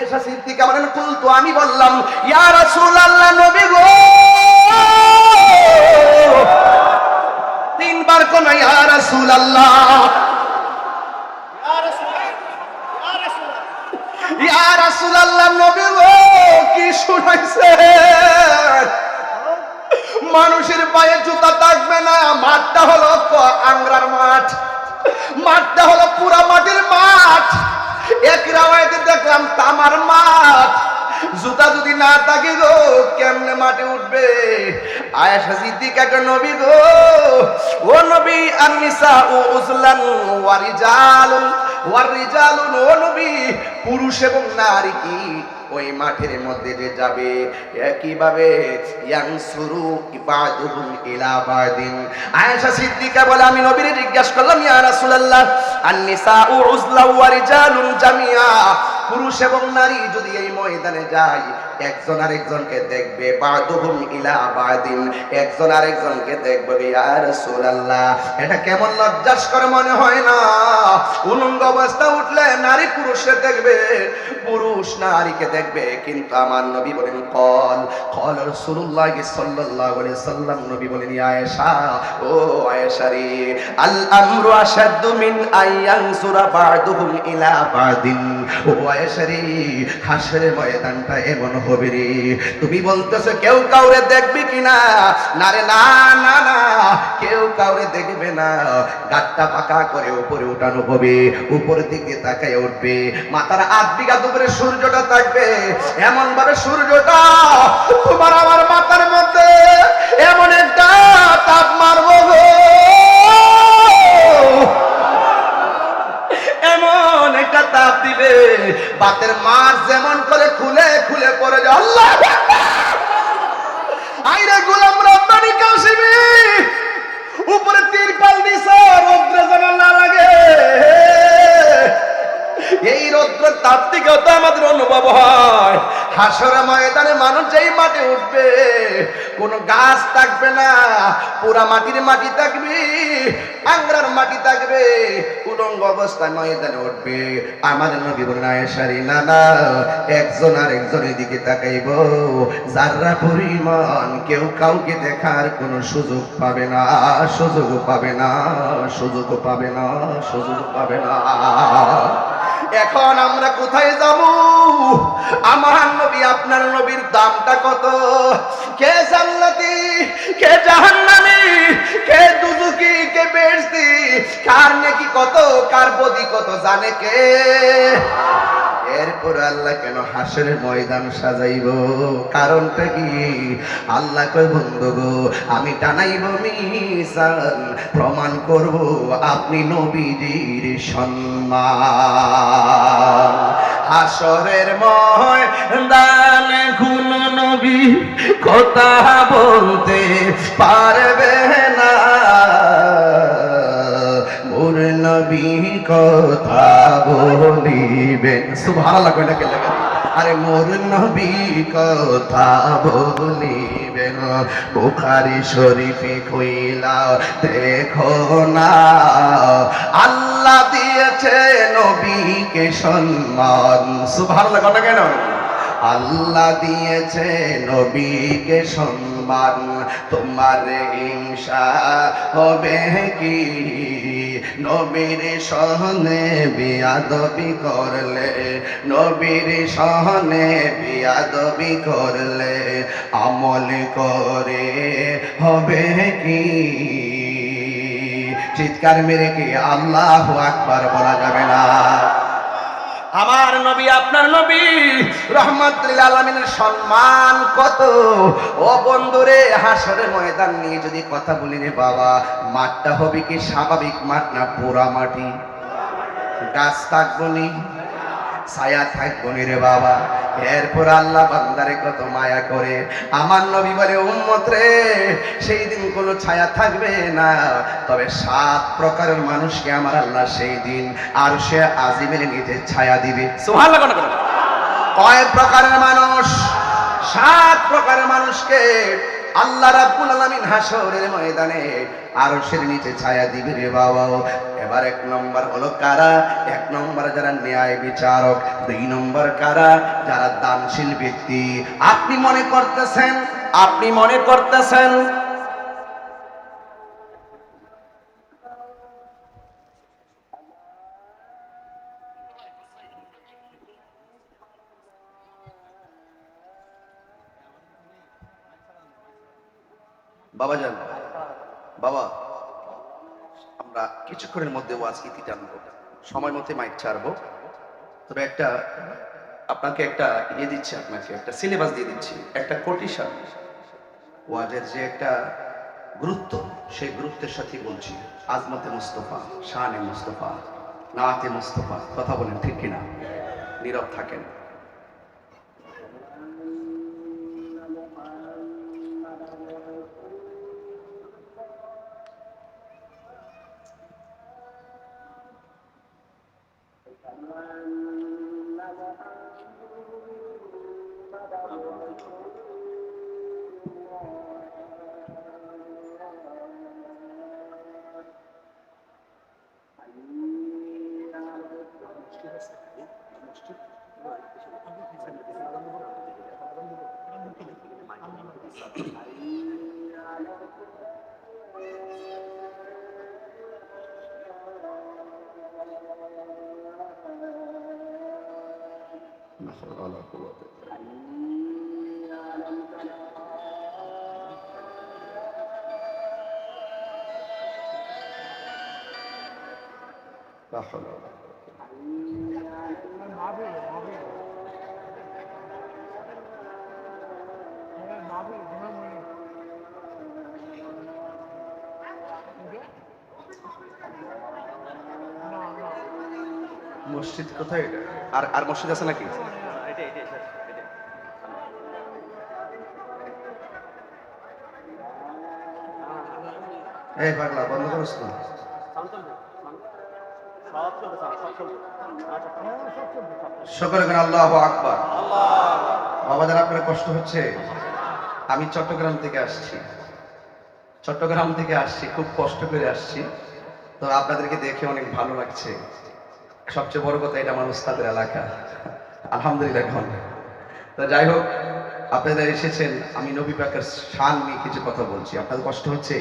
আয়েশা সিদ্দিকা বলেন, কুলতু, আমি বললাম, ইয়া রাসূলুল্লাহ, নবী গো! তিনবার কোন, ইয়া রাসূলুল্লাহ। ইয়া রাসূলুল্লাহ, নবী গো, কি শুনাইছে? মানুষের পায়ে জুতা থাকবে না, মাঠটা হলো আংরার মাঠ। মাঠটা হলো পুরা মাটির মাঠ। এক রাওয়ায়তে দেখলাম তামার মাঠ জুতা যদি না থাকে গো, কেমনে মাটি উঠবে? আয়েশা সিদ্দিকাকে নবী গো। ও নবী, আন-নিসা ও উজলান ওয়া রিজালুন ওয়া রিজালুন ও নবী, পুরুষ এবং নারী কি? ওই মাঠের মধ্যে যে যাবে, একইভাবে ইয়ানসুরু ইবাদুহুম ইলা আয়েশা সিদ্দিকা বলে, আমি নবীরে জিজ্ঞাসা করলাম, ইয়া রাসূলুল্লাহ, আন-নিসাউ উজলা ওয়া রিজালুন জামিয়া। পুরুষ এবং নারী যদি এই ময়দানে যায় একজন আরেকজনকে দেখবে, বাদুহুম ইলা বাদিন। একজন আরেকজনকে দেখবে, ইয়া রাসূলুল্লাহ। এটা কেমন লজ্জাস্কর মনে হয় না? উলঙ্গ অবস্থা উঠলে নারী পুরুষে দেখবে, পুরুষ নারীকে দেখবে। কিন্তু আমার নবী বলেন, কল কল রাসূলুল্লাহ সাল্লাল্লাহু আলাইহি সাল্লাম। নবী বলেন আয়েশা, ও আয়েশা রে, আল আমরু আশাদ্দু মিন আয়ানসুরা বাদুহুম ইলা বাদিন। ও আয়েশা রে, হাসরের ময়দানটা এমন হবে রে। তুমি বলতেছো, কেউ কাউরে দেখবে কিনা না? রে, না না না, কেউ কাউরে দেখবে না। গাট্টা পাকা করে উপরে উঠানো হবে উপরের দিকে তাকায় উঠবে। মাথার আধ বিঘা দুপুরে সূর্যটা থাকবে। এমন ভাবে সূর্যটা তোমার আমার মাথার মধ্যে এমন একটা তাপ মারবো গো। একটা তাপ দিবে। বাতের মাছ যেমন করে খুলে খুলে পড়ে যায়। আল্লাহ আইরে গোলাম রব্বানি কাশিমি। উপরে তিরপাল দিছে, রৌদ্র যেন না লাগে। এই রৌদ্র তাপ থেকেও তো আমাদের অনুভব হয়। হাসর ময়দানে মানুষ যেই মাঠে উঠবে, কোনো গাছ থাকবে না, পুরা মাটির মাটি থাকবে, আংরার মাটি থাকবে, উলঙ্গ অবস্থায় ময়দানে উঠবে। আমার নবী বলেন, আয়েশারি না না একজন আর একজনের দিকে তাকাইব যারা পরিমাণ কেউ কাউকে দেখার কোনো সুযোগ পাবে না সুযোগ পাবে না সুযোগ পাবে না সুযোগ পাবে না। এখন আমরা কোথায় যাব? আমার নবী, আপনার নবীর দামটা কত? কে জান্নাতি? কে জাহান্নামি? কে দুজুকি কে বেশতি কার নাকি কত? কার বদি কত? জানে কে? এরপর আল্লাহ কেন হাসের ময়দান সাজাইব? কারণটা কি? আল্লাহ কয়, বন্ধু গো, আমি টানাইব মিসান প্রমাণ করব আপনি নবীজির সম্মান। হাসরের ময়দান কোন নবী কথা বলতে পারবে না। মোর নবী কথা বলিবেন সুবহানাল্লাহ কইলা কে লাগা আরে মোর নবী কথা বলিবেন বুখারি শরীফে কইলা, দেখো না, আল্লাহ দিয়েছে নবীকে সম্মান। সুবহানাল্লাহ কথা কেন আল্লাহ দিয়েছে নবীকে সম্মান। তোমার হিংসা হবে কি? নবীর সহনে বিয়াদবি করলে, নবীর সহনে বিয়াদবি করলে আমল করে হবে কি? চিৎকার মেরে কি আল্লাহ আকবার বলা যাবে না? আমার নবী, আপনার নবী রহমতুল আলমিনের সম্মান কত? ও বন্ধুরে, হাসরের ময়দান নিয়ে যদি কথা বলি রে বাবা, মাঠটা হবে কি স্বাভাবিক মাঠ না পোড়া মাটি? গাছ থাকব নি? ছায়া থাকব রে বাবা। এরপর আল্লাহ বান্দারে কত মায়া করে। আমার নবী বলে, উম্মত রে, সেই দিন কোনো ছায়া থাকবে না। তবে সাত প্রকারের মানুষকে আমার আল্লাহ সেই দিন আর সে আজিমের নিচে ছায়া দিবে। সুবহানাল্লাহ কোন? কয় প্রকারের মানুষ? সাত প্রকারের মানুষকে আল্লাহ রাব্বুল আলামিন হাসরের ময়দানে আরশের নিচে ছায়া দিবে রে বাবা। এবার এক নম্বর হলো কারা? এক নম্বর যারা ন্যায় বিচারক, দুই নম্বর কারা? যারা দানশীল ব্যক্তি। আপনি মনে করতেছেন? আপনি মনে করতেছেন? বাবা যান। বাবা, আমরা কিছুক্ষণের মধ্যে ওয়াজ ইতি টানবো সময় মতে মাইক ছাড়বো। তবে একটা, আপনাকে একটা ইয়ে দিচ্ছি আপনাকে, একটা সিলেবাস দিয়ে দিচ্ছি, একটা কোটিশন। ওয়াজের যে একটা গুরুত্ব, সেই গুরুত্বের সাথে বলছি, আজমতে মুস্তফা, শানে মুস্তফা, নাতে মুস্তফা, কথা বলেন ঠিক কিনা? নীরব থাকেন। হলো মসজিদ কোথায় আর আর মসজিদ আছে নাকি? এই পাগলা বন্ধ করছ সকলে কেন আল্লাহ আকবার। বাবাদের আপনার কষ্ট হচ্ছে, আমি চট্টগ্রাম থেকে আসছি। চট্টগ্রাম থেকে আসছি, খুব কষ্ট করে আসছি। তো আপনাদেরকে দেখে অনেক ভালো লাগছে। সবচেয়ে বড় কথা, এটা আমার উস্তাদের এলাকা। আলহামদুলিল্লাহ, এখন। তো যাই হোক, আপনারা এসেছেন, আমি নবী পাকের শান নিয়ে কিছু কথা বলছি। আপনাদের কষ্ট হচ্ছে?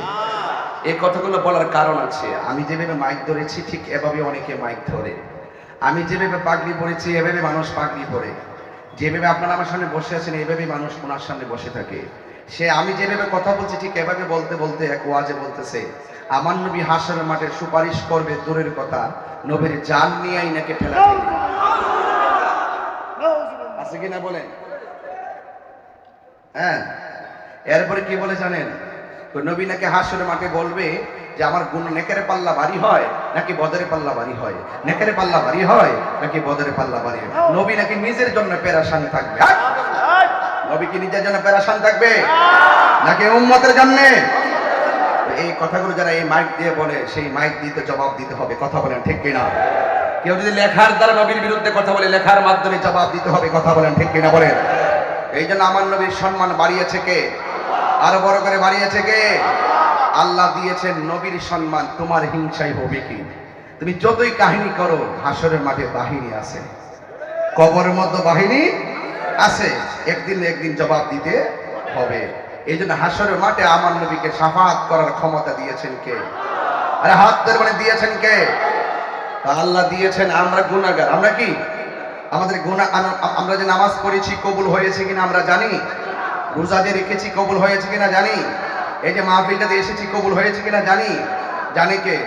এই কথাগুলো বলার কারণ আছে। আমি যেভাবে মাইক ধরেছি, ঠিক এভাবে অনেকে মাইক ধরে। আমি যেভাবে পাগড়ি পড়েছি এভাবে মানুষ পাগড়ি পরে। যেভাবে আপনারা আমার সামনে বসে আছেন, এভাবে মানুষ ওনার সামনে বসে থাকে। সে আমি যেভাবে কথা বলছি, ঠিক এভাবে বলতে বলতে এক ওয়াজে বলতেছে, আমার নবী হাসরের মাঠে সুপারিশ করবে দূরের কথা, নবীর জান নিয়েই নাকি ঠেলা ঠেলি। আছে কিনা বলেন? হ্যাঁ। এরপরে কি বলে জানেন? তো নবী নাকি হাসরের মাঠে বলবে যে আমার গুণ নেকেরে পাল্লা বাড়ি হয় নাকি বদরে পাল্লা বাড়ি হয়? নেকেরে পাল্লা বাড়ি হয় নাকি বদরে পাল্লা বাড়ি হয়? নবী নাকি নিজের জন্য পেরাশান থাকবে? নবী কি নিজের জন্য পেরাশান থাকবে? নাকি উম্মতের জন্য? এই কথাগুলো যারা এই মাইক দিয়ে বলে সেই মাইক দিতে জবাব দিতে হবে। কথা বলেন ঠিক কিনা? কেউ যদি লেখার দ্বারা নবীর বিরুদ্ধে কথা বলে লেখার মাধ্যমে জবাব দিতে হবে কথা বলেন ঠিক কিনা বলেন? এই জন্য আমার নবীর সম্মান বাড়িয়েছে কে? আরও বড় করে বাড়িয়েছে কে? আল্লাহ দিয়েছেন নবীর সম্মান, তোমার হিংসাই হবে কি? তুমি যতই কাহিনী করো, হাসরের মাঠে বাহিনী আছে। কবরের মধ্যে বাহিনী আছে। একদিন একদিন জবাব দিতে হবে। এই জন্য হাসরের মাঠে আমার নবীকে সাফাত করার ক্ষমতা দিয়েছেন কে? আরে হাত ধরে মানে দিয়েছেন কে? আল্লাহ দিয়েছেন, আমরা গুণাগার আমরা কি? আমাদের গুণা আমরা যে নামাজ পড়েছি, কবুল হয়েছে কিনা আমরা জানি? রোজা যে রেখেছি, কবুল হয়েছে কিনা জানি। এই যে মাহফিলটাতে এসেছি, কবুল হয়েছে কিনা জানি। জানি কে?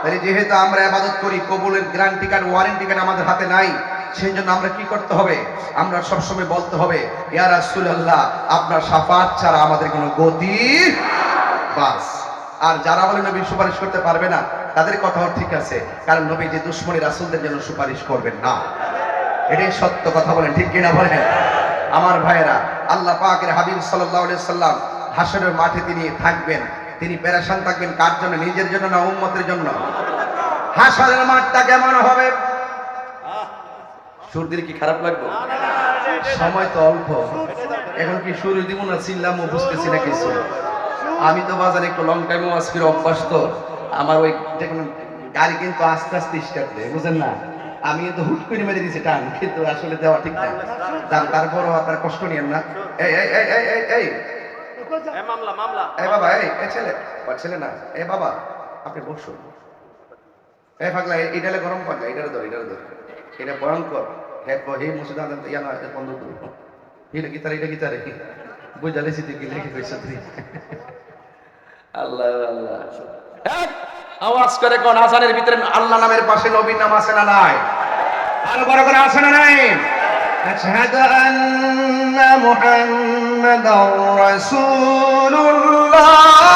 তাহলে যেহেতু আমরা আবাদত করি, কবুলের গ্যারান্টি কার্ড ওয়ারেন্টি কার্ড আমাদের হাতে নাই সেই জন্য আমরা কি করতে হবে? আমরা সবসময় বলতে হবে, ইয়া রাসূলুল্লাহ, আপনার সাফাত ছাড়া আমাদের কোনো গতি বাস। আর যারা বলে নবী সুপারিশ করতে পারবে না, তাদের কথাও ঠিক আছে, কারণ নবী যে দুশ্মনী রাসূলদের জন্য সুপারিশ করবেন না। এটাই সত্য কথা বলেন, ঠিক কিনা বলেন? আমার ভাইয়েরা, আল্লাহ পাকের হাবিব আলাইহি সাল্লাম হাসরের মাঠে তিনি থাকবেন। তিনি পেরেশান থাকবেন কার জন্য? নিজের জন্য না উম্মতের জন্য? হাসরের মাঠটা কেমন হবে? সুর দিলে কি খারাপ লাগবে? সময় তো অল্প। এখন কি শুরু দিব না চিনলাম ও বুঝতেছি না কিছু। আমি তো বাজারে একটু লং টাইম ওয়াজ করে অভ্যাস তো আমার ওই গাড়ি কিন্তু আস্তে আস্তে স্টার্ট দেয়, বুঝেন না? আমি তো হুট করে মেরে দিয়েছি টান কিন্তু আসলে দেওয়া ঠিক না। তার তারপরও আপনার কষ্ট নিয়েন না। এই এই এই এই এই এই। মামলা মামলা। এই বাবা এই এই ছেলে। ছেলে না এই বাবা আপনি বসুন। এই পাগলা এইটালে গরম পাগলা এটারে ধর এটারে ধর। এটা ভয়ঙ্কর। হে হে মুসুদ ইয়া না বন্ধ করুন এটা কি তার এটা কি তার বুঝালে সিদ্ধি কি কইছ তুই। আল্লাহ আল্লাহ। এক, আওয়াজ করে কোন আসানের ভিতরে আল্লাহ নামের পাশে নবীর নাম আছে না নাই? আরো বড় করে আছে না নাই أشهد أن محمدا رسول الله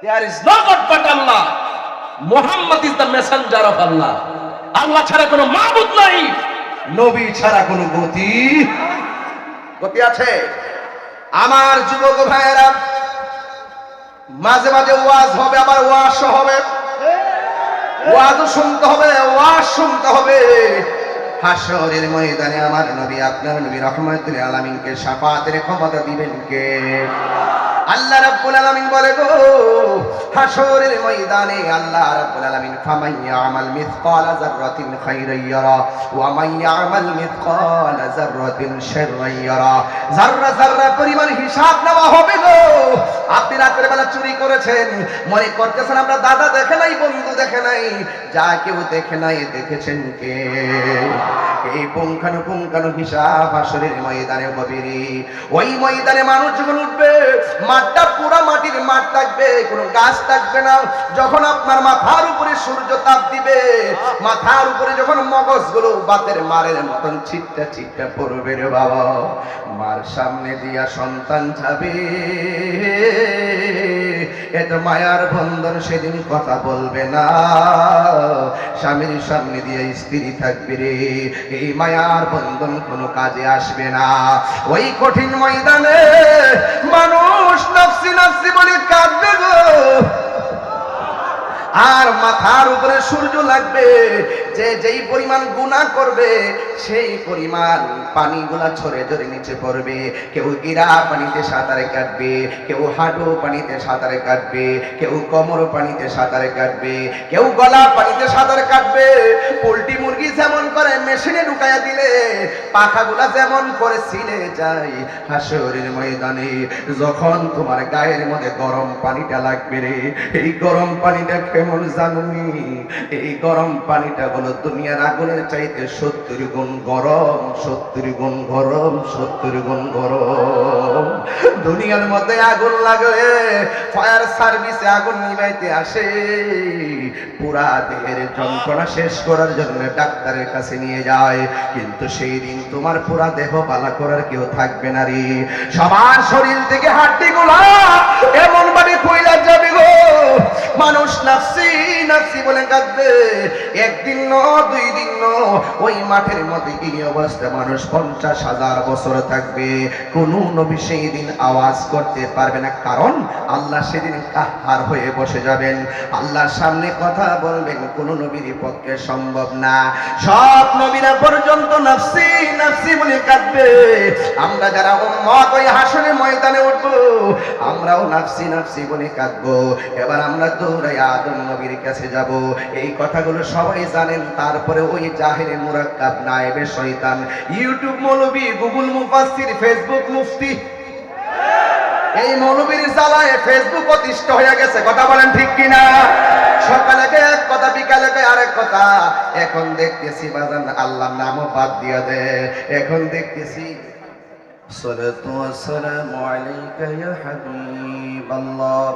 There is no God but Allah. Muhammad is the messenger of Allah. আল্লাহ ছাড়া কোনো মাবুদ নাই নবী ছাড়া কোনো গতি গতি আছে আমার যুবক ভাইয়েরা মাঝে মাঝে ওয়াজ হবে আবার ওয়াজ হবে। ওয়াজও শুনতে হবে ওয়াজ শুনতে হবে। হাসরের ময়দানে আমার নবী, আপনার নবী রহমতুল আলামিনকে শাফাতের ক্ষমতা দিবেন কে? আল্লাহ রাব্বুল আলামিন বলে গো হাসরের ময়দানে আল্লাহ রাব্বুল আলামিন ফামান ইয়ামাল মিসকালা যাররাতিন খাইরান ইয়ারা, ওয়া মান ইয়ামাল মিসকালা যাররাতিন শাররান ইয়ারা। যাররা যাররা পরিমাণ হিসাব নেওয়া হবে গো, আপনি রাতের বেলা চুরি করেছেন, মনে করতেছেন আমরা দাদা দেখে নাই, বন্ধু দেখে নাই, যা কেউ দেখে নাই, দেখেছেন কে? এই পুঙ্খানু পুঙ্খানু হিসাব আসরের ময়দানে হবে রে ওই ময়দানে মানুষ যখন উঠবে, মাঠটা পুরা মাটির মাঠ থাকবে, কোনো গাছ থাকবে না। যখন আপনার মাথার উপরে সূর্য তাপ দিবে, মাথার উপরে যখন মগজগুলো বাতের মারের মতন ছিটটা ছিটটা পড়বে রে বাবা। মার সামনে দিয়া সন্তান যাবে। এত মায়ার বন্ধন সেদিন কথা বলবে না। স্বামীর সামনে দিয়ে স্ত্রী থাকবে রে। এই মায়ার বন্ধন কোনো কাজে আসবে না। ওই কঠিন ময়দানে মানুষ নফসি নফসি বলে কাঁদবে গো। আর মাথার উপরে সূর্য লাগবে। যে যেই পরিমাণ গুণা করবে, সেই পরিমাণ পানিগুলা ছড়ে ঝরে নিচে পড়বে। কেউ গিরা পানিতে সাঁতারে কাটবে, কেউ হাঁটু পানিতে সাঁতারে কাটবে, কেউ কোমর পানিতে সাঁতারে কাটবে, কেউ গলা পানিতে সাঁতার কাটবে। পোল্ট্রি মুরগি যেমন করে মেশিনে ঢুকাইয়া দিলে, পাখাগুলা যেমন করে ছিলে যায় হাসরের ময়দানে। যখন তোমার গায়ের মধ্যে গরম পানিটা লাগবে রে, এই গরম পানিটা কেমন জানুনি? এই গরম পানিটা হলো দুনিয়ার আগুনের চাইতে সত্তর গুণ গরম, সত্তর গুণ গরম, সত্তর গুণ গরম। দুনিয়ার মধ্যে আগুন লাগলে ফায়ার সার্ভিসে আগুন নিবাইতে আসে। পুরা দেহের যন্ত্রণা শেষ করার জন্য ডাক্তারের কাছে নিয়ে যায়। কিন্তু সেই দিন তোমার পুরা দেহ পালা করার কেউ থাকবে না রে। সবার শরীর থেকে হাড্ডি গুলা এমন ভাবে কইলা যাবে গো। মানুষ নাফসি নাফসি বলে কাঁদবে। একদিন ন, দুই দিন ন, ওই মাঠের মধ্যে এই অবস্থা মানুষ পঞ্চাশ হাজার বছর থাকবে। কোন নবী সেই দিন আওয়াজ করতে পারবে না, কারণ আল্লাহ সেদিন কাহার হয়ে বসে যাবেন। আল্লাহর সামনে কথা বলবেন, কোন নবীর পক্ষে সম্ভব না। সব নবীরা পর্যন্ত নাফসি নাফসি বলে কাঁদবে। আমরা যারা উম্মত, ওই হাসনে ময়দানে উঠবো, আমরাও নাফসি নাফসি বলে কাঁদবো। এবার আমরা দৌড়াই আদম নবীর কাছে যাব। এই কথাগুলো সবাই জানেন, তারপরে ওই জাহেরে মুরাক্কাব নায়েবে শয়তান। ইউটিউব মৌলবি, গুগল মুফাসির ফেসবুক মুফতি। এই মৌলবীর জ্বালায় ফেসবুক অতিষ্ঠ হয়ে গেছে, কথা বলেন ঠিক কিনা? সকালে এক কথা, বিকালে আরেক কথা। এখন দেখতেছি, বাজান, আল্লাহ নামও বাদ দিয়ে দে। এখন দেখতেছি সরতু আসসালামু আলাইকা ইয়া হাবিবাল্লাহ।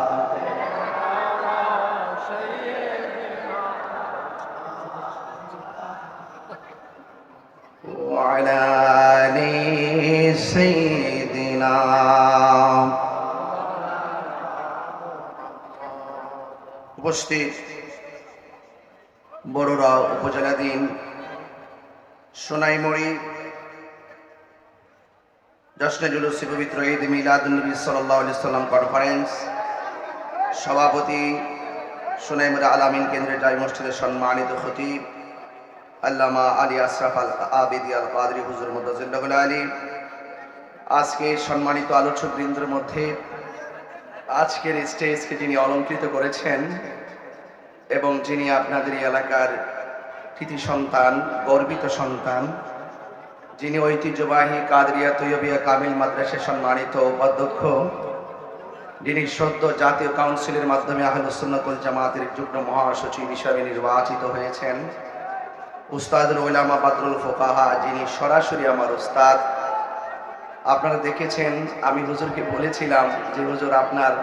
وعلى سيدنا উপস্থিত বড়রা উপজেলাধীন সোনাইমুড়ি জশ্নে জুলুসি পবিত্র ঈদ মিলাদ নবী সাল্লাহ সাল্লাম কনফারেন্স সভাপতি সোনাইমুড়ি আলামিন কেন্দ্রের জাই মসজিদের সম্মানিত খতিব আল্লামা আলী আশরাফ আল আবেদি আল কাদরি হুজুর মুদাজিল্লাহুল আলী আজকে সম্মানিত আলোচক বৃন্দের মধ্যে আজকের স্টেজকে যিনি অলঙ্কৃত করেছেন এবং যিনি আপনাদের এলাকার কৃতি সন্তান, গর্বিত সন্তান, যিনি ঐতিহ্যবাহী কাদরিয়া তৈয়বিয়া কামিল মাদ্রাসার সম্মানিত উপাধ্যক্ষ যিনি সদ্য জাতীয় কাউন্সিলের মাধ্যমে আহলুসুন্নতুল জামাতের যুগ্ম মহাসচিব হিসাবে নির্বাচিত হয়েছেন উস্তাদুল ওলামা বাদরুল ফোকাহা যিনি সরাসরি আমার উস্তাদ। আপনারা দেখেছেন, আমি হুজুরকে বলেছিলাম যে, হুজুর, আপনার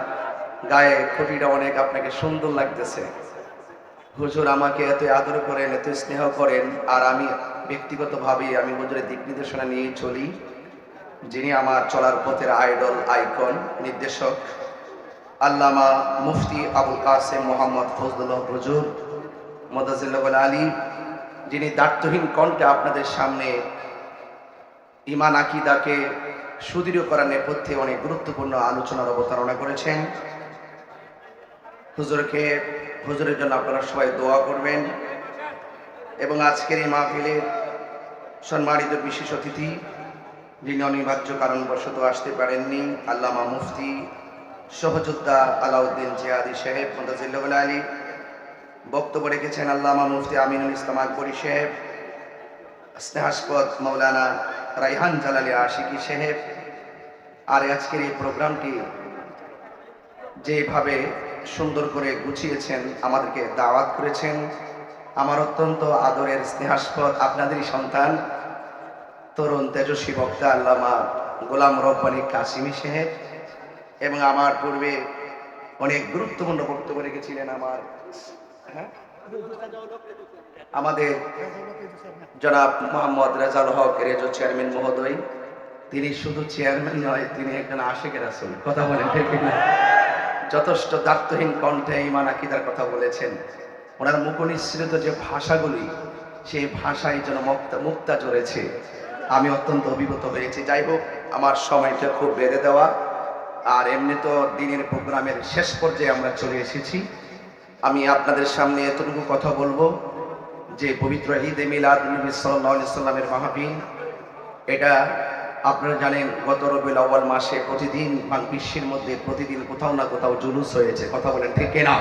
গায়ে খুঁটিটা অনেক আপনাকে সুন্দর লাগতেছে। হুজুর আমাকে এত আদর করেন, এত স্নেহ করেন, আর আমি ব্যক্তিগতভাবে আমি হুজুরের দিক নির্দেশনা নিয়ে চলি, যিনি আমার চলার পথের আইডল, আইকন, নির্দেশক। আল্লামা মুফতি আবুল কাসেম মোহাম্মদ ফজলুল্লাহ হুজুর মদাজিল্লাবুল আলী যিনি দার্থহীন কণ্ঠে আপনাদের সামনে ইমান আকিদাকে সুদৃঢ় করার নেপথ্যে অনেক গুরুত্বপূর্ণ আলোচনার অবতারণা করেছেন। হুজুরকে, হুজুরের জন্য আপনারা সবাই দোয়া করবেন। এবং আজকের এই মাহফিলের সম্মানিত বিশেষ অতিথি, যিনি অনিবার্য কারণবশত আসতে পারেননি, আল্লামা মুফতি সহযোদ্ধা আলাউদ্দিন জিয়াদি সাহেব মন্দাজিল্লাবুল আলী বক্তব্য রেখেছেন আল্লামা মুফতি আমিনুল ইসলাম আকবরী সাহেব, স্নেহাস্পদ মৌলানা রাইহান জালালি আশিকি সাহেব। আর আজকের এই প্রোগ্রামটি যেভাবে সুন্দর করে গুছিয়েছেন, আমাদেরকে দাওয়াত করেছেন, আমার অত্যন্ত আদরের স্নেহাস্পদ আপনাদেরই সন্তান, তরুণ তেজস্বী বক্তা আল্লামা গোলাম রব্বানী কাসিমি সাহেব এবং আমার পূর্বে অনেক গুরুত্বপূর্ণ বক্তব্য রেখেছিলেন আমার আমাদের জনাব মোহাম্মদ রেজাল হক, রেজো চেয়ারম্যান মহোদয়। তিনি শুধু চেয়ারম্যান নয়, তিনি একজন আশেকের আসল কথা বলেন, ঠিক না? যথেষ্ট দার্থহীন কণ্ঠে ইমান আকিদার কথা বলেছেন। ওনার মুখনিসৃত যে ভাষাগুলি, সেই ভাষায় যেন মুক্তা মুক্তা জড়েছে আমি অত্যন্ত অভিভূত হয়েছি। যাই হোক, আমার সময়টা খুব বেড়ে দেওয়া। আর এমনি তো দিনের প্রোগ্রামের শেষ পর্যায়ে আমরা চলে এসেছি। আমি আপনাদের সামনে এতটুকু কথা বলব যে পবিত্র ঈদে মিলাদ নবী সাল্লামের মাহফিল। এটা আপনারা জানেন, গত রবিউল আউয়াল মাসে প্রতিদিন বিশ্বের মধ্যে প্রতিদিন কোথাও না কোথাও জুলুস হয়েছে। কথা বলেন, ঠিক না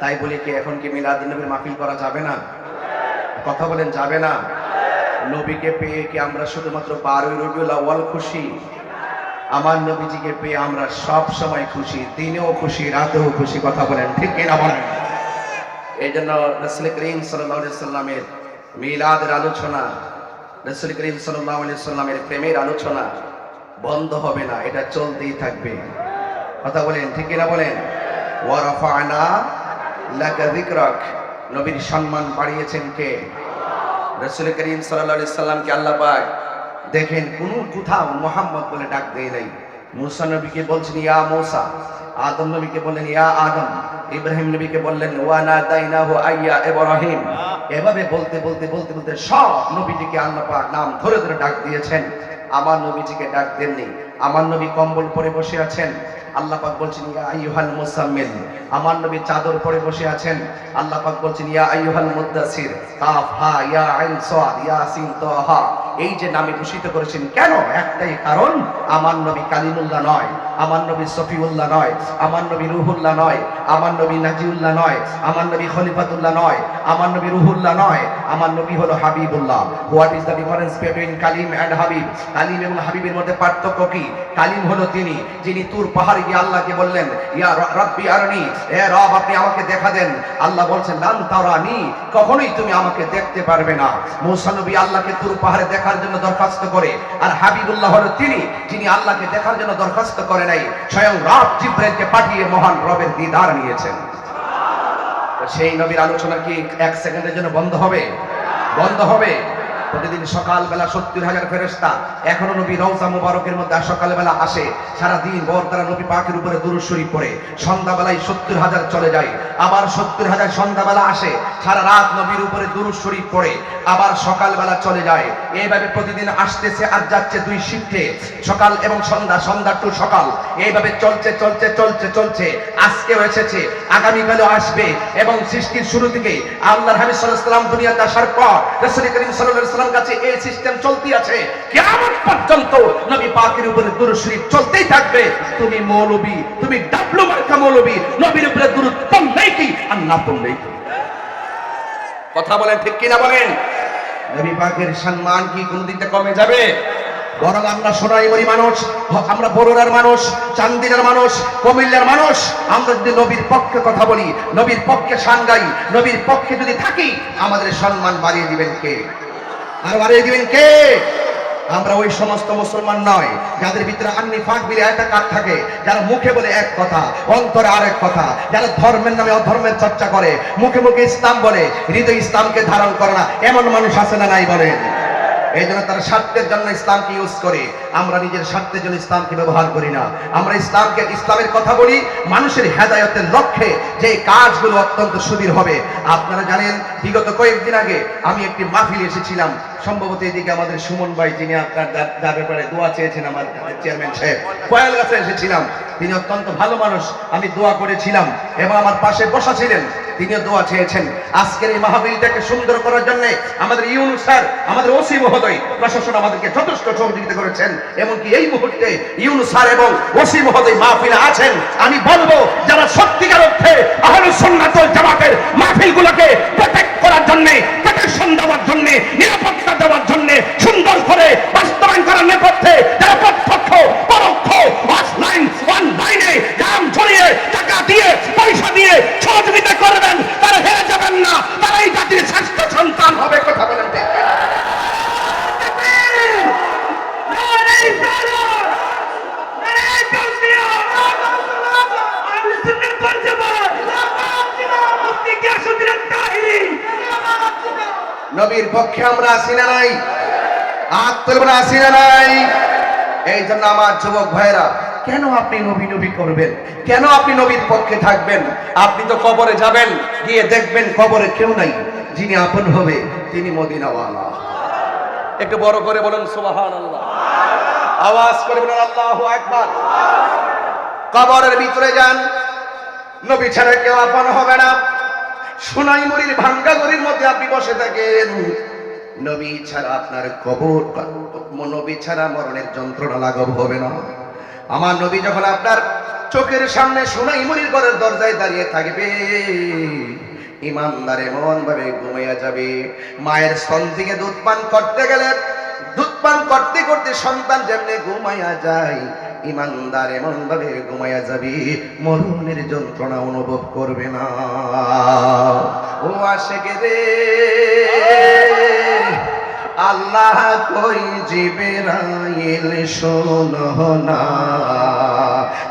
তাই বলে কি, এখন কি মিলাদ নবীর মাহফিল করা যাবে না? কথা বলেন, যাবে না? নবীকে পেয়ে কি আমরা শুধুমাত্র বারোই রবিউল আউয়াল খুশি? আমার নবীজিকে পেয়ে আমরা সব সময় খুশি, দিনেও খুশি, রাতেও খুশি, কথা বলেন, ঠিক কিনা বলেন? এই জন্য রসুল করিম সাল্লামের মিলাদের আলোচনা, রসুল করিম সাল্লামের প্রেমের আলোচনা বন্ধ হবে না, এটা চলতেই থাকবে। কথা বলেন, ঠিক কিনা বলেন? ওয়ারাফানা লাকা যিকরাক। নবীর সম্মান বাড়িয়েছেন কে? রসুল করিম সাল্লাহ সাল্লামকে আল্লাহ পাক দেখেন কোন কোথাও মোহাম্মদ বলে ডাক দেয় নাই। মুসা নবীকে বলছেন, ইয়া মৌসা। আদম নবীকে বললেন, ইয়া আদম। ইব্রাহিম নবীকে বললেন, ওয়ানা দাইনাহু আইয়া ইব্রাহিম। এভাবে বলতে বলতে বলতে বলতে সব নবীটিকে আল্লাহ পাক নাম ধরে ধরে ডাক দিয়েছেন। আমার নবীজিকে ডাক দেননি। আমার নবী কম্বল পরে বসে আছেন। আল্লাহ পাক বলছেন, ইয়া আইয়ুহাল মুসাম্মিল। আমার নবী চাদর পরে বসে আছেন। আল্লাহ পাক বলছেন, ইয়া আইয়ুহাল মুদ্দাসির কাফ, হা, ইয়া, আইন সাদ ইয়াসিন তাহা এই যে নামে ভূষিত করেছেন, কেন? একটাই কারণ, আমার নবী কালিমুল্লাহ নয়, আমার নবী সফিউল্লাহ নয়, আমার নবী রুহুল্লাহ নয়, আমার নবী নাজিউল্লাহ নয়, আমার নবী খলিফাতুল্লাহ নয়, আমার নবী রুহুল্লাহ নয়, আমার নবী হলো Habibullah. What is the difference between Kalim and Habib? Kalim এবং হাবিবের মধ্যে পার্থক্য কি? কালিম হলো তিনি, যিনি তুর পাহাড়ে গিয়ে আল্লাহকে বললেন, ইয়া রব্বি আরনি হে রব, আপনি আমাকে দেখা দেন। আল্লাহ বলছেন, লান তারানি, কখনোই তুমি আমাকে দেখতে পারবে না। মূসা নবী আল্লাহকে তুর পাহাড়ে দেখার জন্য দরখাস্ত করে। আর হাবিবুল্লাহ হলো তিনি, যিনি আল্লাহকে দেখার জন্য দরখাস্ত করে নাই, স্বয়ং রব জিব্রাইলকে পাঠিয়ে মহান রবের দিদার নিয়েছেন। সেই নবীর আলোচনা কি এক সেকেন্ডের জন্য বন্ধ হবে? বন্ধ হবে? প্রতিদিন সকালবেলা সত্তর হাজার ফেরেস্তা এখনও নবী রওজা মুবারকের মধ্যে সকালবেলা আসে। সারা দিন ভর তারা নবী পাকের উপরে দুরুদ শরীফ পড়ে, সন্ধ্যাবেলায় সত্তর হাজার চলে যায়, আবার সত্তর হাজার সন্ধ্যাবেলা আসে, সারা রাত নবীর উপরে দুরুদ পড়ে, আবার সকালবেলা চলে যায়। এইভাবে প্রতিদিন আসতেছে আর যাচ্ছে দুই শিফটে, সকাল এবং সন্ধ্যা সন্ধ্যা টু সকাল। এইভাবে চলছে চলছে চলছে চলছে, আজকেও এসেছে, আগামীকালও আসবে এবং সৃষ্টির শুরু থেকে আল্লাহ আলাইহি সাল্লাম দুনিয়াতে আসার পর রাসূল করিম সাল্লাল্লাহু সাল্লাম কাছে এই সিস্টেম চলতি আছে। কিয়ামত পর্যন্ত নবী পাকের উপরে দুরূদ শরীফ চলতেই থাকবে। তুমি মৌলবী, তুমি ডাবলু মার্কা মৌলবী, নবীর উপরে দুরূদ পড়লেই কি আর না পড়লেই কথা বলেন ঠিক কিনা বলেন? নবী পাকের সম্মান কি কোনদিন তে কমে যাবে? বরং আমরা সোনাইমণি মানুষ, আমরা বড়ুরার মানুষ, চান্দিনার মানুষ, কুমিল্লার মানুষ, আমরা যদি নবীর পক্ষে কথা বলি, নবীর পক্ষে শান গাই, নবীর পক্ষে যদি থাকি, আমাদের সম্মান বাড়িয়ে দিবেন কে? আর বাড়িয়ে দিবেন কে? আমরা ওই সমস্ত মুসলমান নয়, যাদের ভিতরে আন্নি ফাঁক বিলে একটা কাজ থাকে, যারা মুখে বলে এক কথা, অন্তরে আরেক কথা, যারা ধর্মের নামে অধর্মের চর্চা করে, মুখে মুখে ইসলাম বলে, হৃদয় ইসলামকে ধারণ করে না, এমন মানুষ আছে না নাই বলেন? এই জন্য তারা স্বার্থের জন্য ইসলামকে ইউজ করে। আমরা নিজের স্বার্থের জন্য ইসলামকে ব্যবহার করি না। আমরা ইসলামকে ইসলামের কথা বলি, মানুষের হেদায়তের লক্ষ্যে যে কাজগুলো অত্যন্ত সুদীর হবে। আপনারা জানেন, বিগত কয়েকদিন আগে আমি একটি মাহফিল এসেছিলাম। সম্ভবত এদিকে আমাদের সুমন ভাই, যিনি আপনার যার- ব্যাপারে দোয়া চেয়েছেন আমার চেয়ারম্যান সাহেব, কয়াল গাছে এসেছিলাম। তিনি অত্যন্ত ভালো মানুষ, আমি দোয়া করেছিলাম। এবং আমার পাশে বসা ছিলেন, তিনিও দোয়া চেয়েছেন। আজকের এই মাহফিলটাকে সুন্দর করার জন্য আমাদের ইউনু স্যার, আমাদের ওসি মহোদয়, প্রশাসন আমাদেরকে যথেষ্ট সহযোগিতা করেছেন। এমনকি এই মুহূর্তে ইউনুসার এবং ওসি মহোদয় মাহফিলে আছেন। আমি বলব, যারা সত্যিকার অর্থে আহলে সুন্নাতুল জামাতের মাহফিলগুলোকে প্রোটেক্ট করার জন্য প্রোটেকশন দেওয়ার জন্য নিরাপত্তা দেওয়ার জন্য সুন্দর করে বাস্তবায়ন করার নেপথ্যে যারা প্রত্যক্ষ পরোক্ষ অফলাইন অনলাইনে দাম ছড়িয়ে টাকা দিয়ে পয়সা দিয়ে সহযোগিতা করবেন তারা হেরে যাবেন না তারা এই জাতির শ্রেষ্ঠ সন্তান হবে কথা বলেন ঠিক কিনা? নবীর আপনি তো কবরে যাবেন, গিয়ে দেখবেন কবরে কেউ নাই। যিনি আপন হবে, তিনি মদিনাওয়ালা। একটু বড় করে আওয়াজ করে আল্লাহ আকবার। কবরের ভিতরে যান। নবী ছাড়া কেউ আপন হবে না। সোনাই মুড়ির ভাঙ্গা মধ্যে আপনি বসে থাকেন। নবী ছাড়া আপনার কবর নবী ছাড়া মরণের যন্ত্রণা লাঘব হবে না। আমার নবী যখন আপনার চোখের সামনে সোনাই মুড়ির ঘরের দরজায় দাঁড়িয়ে থাকবে, ইমানদার এমন ভাবে ঘুমাইয়া যাবে। মায়ের স্তন থেকে দুধ পান করতে গেলে, দুধ পান করতে করতে সন্তান যেমনি ঘুমাইয়া যায়, ইমানদার এমন ভাবে ঘুমাইয়া যাবি, মরণের যন্ত্রণা অনুভব করবে না। ও আসে রে। আল্লাহ কই জিবেরাইল শোনো না।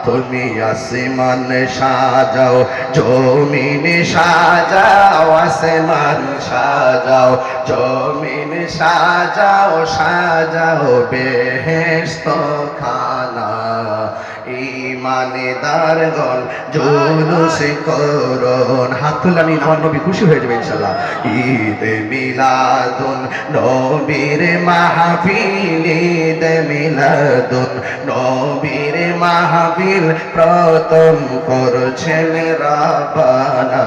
তুমি আসমান সাজাও, জমিন সাজাও, আসমান সাজাও, জমিন সাজাও সাজাও বেহেস্ত খানা ইমানেদার গণ জুলুস করুন হাত তুলে আমি আমার নবী খুশি হয়ে যাবে ইনশাল্লাহ ঈদ মিলাদুন, নবীর মাহফিল, ঈদ মিলাদুন, নবীর মাহফিল প্রথম করছেন রাবানা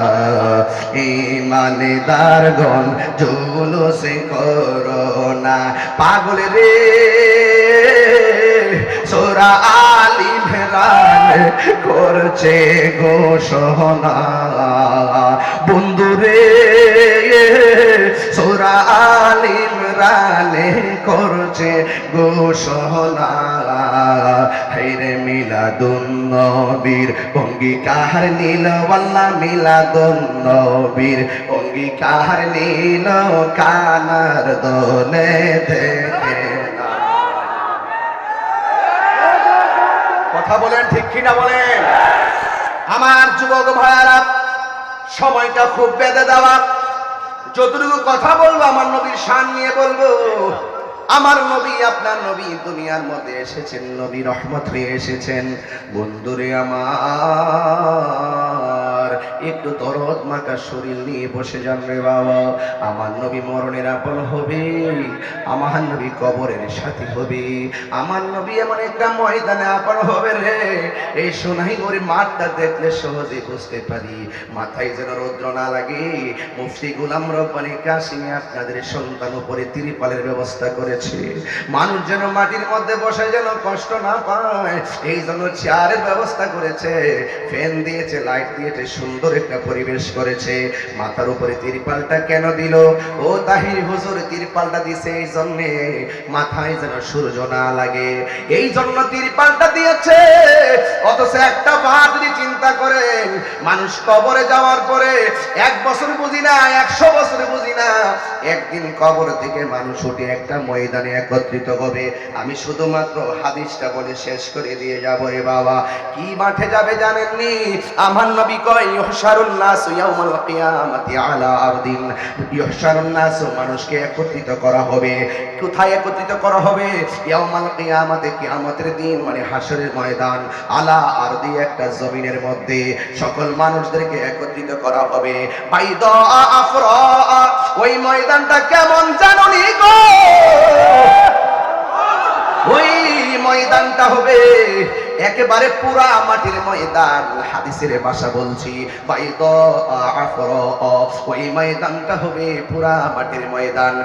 ইমানেদার গণ, জুলুস করোনা পাগল রে সোরা আলী ভেরান করছে ঘোষণা। বন্ধুরে সোরা আলিম রানে করছে ঘোষণা। হাইরে মিলাদুন নবীর অঙ্গীকার নীল ওয়াল্লা মিলাদুন নবীর অঙ্গীকার নীল কানার দোলে দেখে। কথা বলেন, ঠিক কিনা বলেন? আমার যুবক ভাইয়ারা, সময়টা খুব বেঁধে দেওয়া। যতটুকু কথা বলব, আমার নবীর শান নিয়ে বলব। আমার নবী, আপনার নবী দুনিয়ার মধ্যে এসেছেন, নবী রহমত হয়ে এসেছেন। বন্ধুরে আমার, একটু দরদ মাকা শরীর নিয়ে বসে যান রে বাবা। আমার নবী মরণের আপন হবে, আমার নবী কবরের সাথী হবে। আমার নবী এমন একটা ময়দানে আপন হবে রে। এই সোনাই করে মাঠটা দেখলে সহজে বুঝতে পারি। মাথায় যেন রৌদ্র না লাগে। মুফতি গুলাম রব্বানি কাশিমে আপনাদের সন্তান উপরে তিরিপালের ব্যবস্থা করেছে। মানুষ যেন মাটির মধ্যে বসে যেন কষ্ট না পায়, এই জন্য চেয়ারের ব্যবস্থা করেছে। ফ্যান দিয়েছে, লাইট দিয়েছে, সুন্দর একটা পরিবেশ করেছে। মাথার উপরে তিরপালটা কেন দিল? ও তাহির হুজুর, তিরপালটা দিছে এই জন্যে। মাথায় যেন সূর্য না লাগে। এই জন্য তিরপালটা দিয়েছে। অথচ একটা বার যদি চিন্তা করেন, মানুষ কবরে যাওয়ার পরে এক বছর বুঝি না, একশো বছর বুঝি না একদিন কবর থেকে মানুষ উঠে একটা ময়দানে একত্রিত হবে। আমি শুধুমাত্র হাদিসটা বলে শেষ করে দিয়ে যাব রে বাবা। কি মাঠে যাবে জানেননি? আমার নবী কয়, ইহশারুন নাস কিয়ামাতি আলা আরদিন। নাস মানুষকে একত্রিত করা হবে। কোথায় একত্রিত করা হবে? ইয়াউমাল কিয়ামাতে, কিয়ামতের দিন মানে হাসরের ময়দান। আলা আরদি একটা জমিনের মধ্যে সকল মানুষদেরকে একত্রিত করা হবে। বাইদা আফরা ওই ময়দানটা কেমন জানুনি গো? ওই ময়দানটা হবে একেবারে পুরা মাটির ময়দান, হাদিসের ভাষা বলছি। ওই ময়দানটা হবে পুরা মাটির ময়দান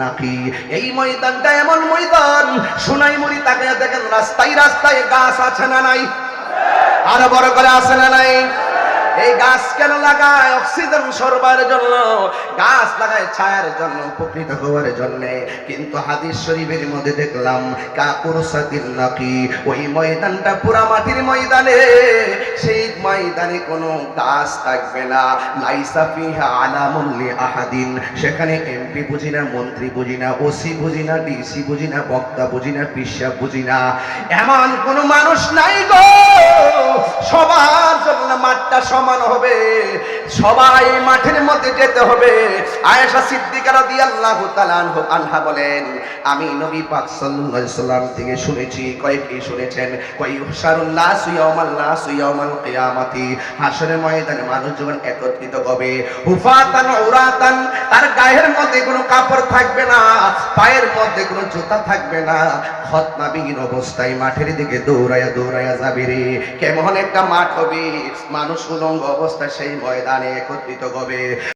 নাকি? এই ময়দানটা এমন ময়দান সোনাই মুড়ি তাকে দেখেন রাস্তায় রাস্তায় গাছ আছে না নাই? আরও বড় করে আছে না নাই? এই গাছ কেন লাগায়? অক্সিজেন সরবার জন্য। গাছ লাগায় ছায়ার জন্য, উপকৃত হওয়ার জন্য। কিন্তু হাদিস শরীফের মধ্যে দেখলাম কাকুর সাদিন নাকি ওই ময়দানটা পুরা মাটির ময়দানে। সেই ময়দানে কোনো গাছ থাকবে না। লাইসা ফিহা আলামুল্লি আহাদিন। সেখানে এমপি বুঝি না, মন্ত্রী বুঝি না, ওসি বুঝি না, ডিসি বুঝি না, বক্তা বুঝি না, পিসা বুঝি না। এমন কোনো মানুষ নাই গো! সবার জন্য মাঠটা সমান হবে। সবাই মাঠের মধ্যে যেতে হবে। আয়েশা সিদ্দিকা রাদিয়াল্লাহু তাআলা আনহু আনহা বলেন, আমি নবী পাক সাল্লাম থেকে শুনেছি কয় কি শুনেছেন কয় ময়দানে মানুষ যখন একত্রিত হবে। হুফাতান উরাতান, তার গায়ের মধ্যে কোনো কাপড় থাকবে না, পায়ের মধ্যে কোনো জুতা থাকবে না। খতনাবিহীন অবস্থায় মাঠের দিকে দৌড়ায়া দৌড়ায়া যাবে রে। কেমন একটা মাঠ হবে। মানুষ অবস্থায় সেই ময়দানে একত্রিত হবে।